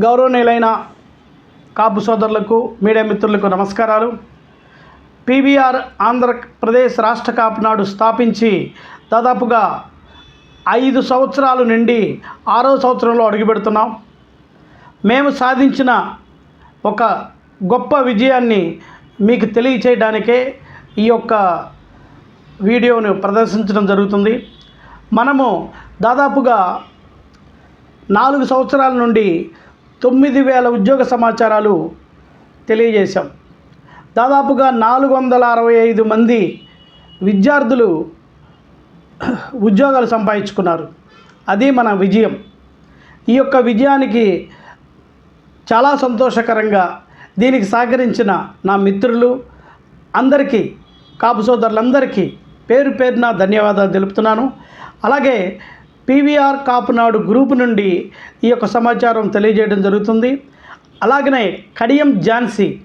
గౌరవనీయులైన కాపు సోదరులకు మీడియా మిత్రులకు నమస్కారాలు. పీవీఆర్ ఆంధ్రప్రదేశ్ రాష్ట్ర కాపునాడు స్థాపించి దాదాపుగా ఐదు సంవత్సరాలు నుండి ఆరో సంవత్సరంలో అడుగుపెడుతున్నాం. మేము సాధించిన ఒక గొప్ప విజయాన్ని మీకు తెలియచేయడానికే ఈ యొక్క వీడియోను ప్రదర్శించడం జరుగుతుంది. మనము దాదాపుగా నాలుగు సంవత్సరాల నుండి తొమ్మిది వేల ఉద్యోగ సమాచారాలు తెలియజేశాం. దాదాపుగా నాలుగు వందల అరవై ఐదు మంది విద్యార్థులు ఉద్యోగాలు సంపాదించుకున్నారు. అది మన విజయం. ఈ యొక్క విజయానికి చాలా సంతోషకరంగా దీనికి సహకరించిన నా మిత్రులు అందరికీ కాపు సోదరులందరికీ పేరు పేరున ధన్యవాదాలు తెలుపుతున్నాను. అలాగే పీవీఆర్ కాపునాడు గ్రూప్ నుండి ఈ యొక్క సమాచారం తెలియజేయడం జరుగుతుంది. అలాగనే కడియం ఝాన్సీ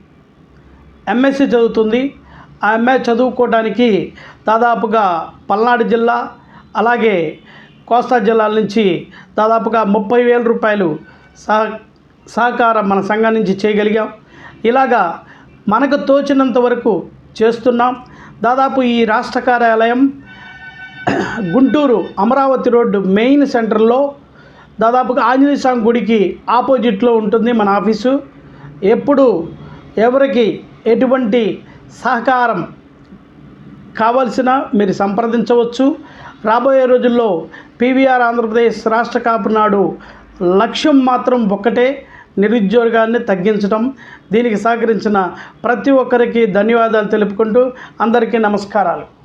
ఎంఎస్సి చదువుతుంది. ఆ ఎంఎస్ చదువుకోవడానికి దాదాపుగా పల్నాడు జిల్లా అలాగే కోస్తా జిల్లాల నుంచి దాదాపుగా ముప్పై వేల రూపాయలు సహ సహకారం మన సంఘం నుంచి చేయగలిగాం. ఇలాగా మనకు తోచినంత వరకు చేస్తున్నాం. దాదాపు ఈ రాష్ట్ర కార్యాలయం గుంటూరు అమరావతి రోడ్డు మెయిన్ సెంటర్లో దాదాపుగా ఆంజనేయ స్వామి గుడికి ఆపోజిట్లో ఉంటుంది మన ఆఫీసు. ఎప్పుడు ఎవరికి ఎటువంటి సహకారం కావలసిన మీరు సంప్రదించవచ్చు. రాబోయే రోజుల్లో పీవీఆర్ ఆంధ్రప్రదేశ్ రాష్ట్ర కాపు నాడు లక్ష్యం మాత్రం ఒక్కటే నిరుద్యోగాన్ని తగ్గించడం. దీనికి సహకరించిన ప్రతి ఒక్కరికి ధన్యవాదాలు తెలుపుకుంటూ అందరికీ నమస్కారాలు.